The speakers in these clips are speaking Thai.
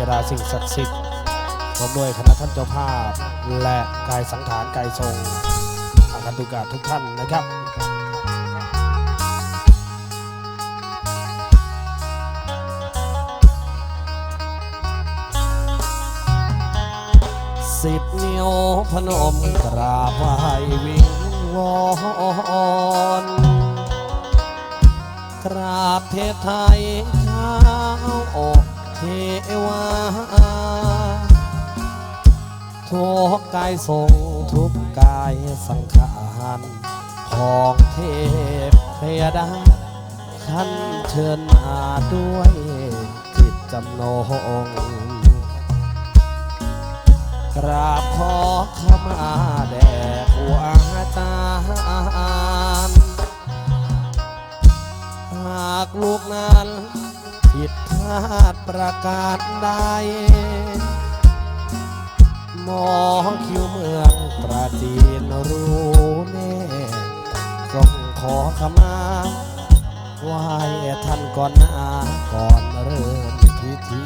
ยดาสิ่งศักดิ์สิทธิ์พร้อมด้วยคณะท่านเจ้าภาพ และกายสังขารกายทรงอาคันตุกาทุกท่านนะครับสิบนิ้วพนมกราบไหว้วิงวอนกราบเทพไทยเช้าอก ทวาทุกกายทรงทุกกายสังขารของเทพพยดาท่านเชิญมาด้วยจิตจำนงกราบขอขมาแด่ครูอาจารย์หากลูกนั้น ผิดพลาดประการใดหมอคิวเมืองปราจีนรู้แน่ต้องขอขมาไหว้ท่านก่อนหน้าก่อนเริ่มพิธี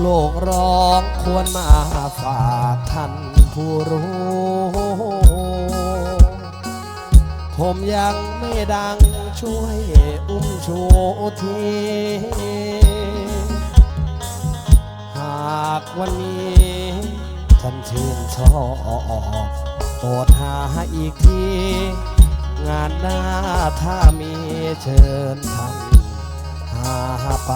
โลกร้องควรมาฝากท่านผู้รู้ ผมยังไม่ดังช่วยอุ้มชูทีหากวันนี้ท่านชื่นชอบโปรดหาอีกที งานหน้าถ้ามีเชิญท่านหาไป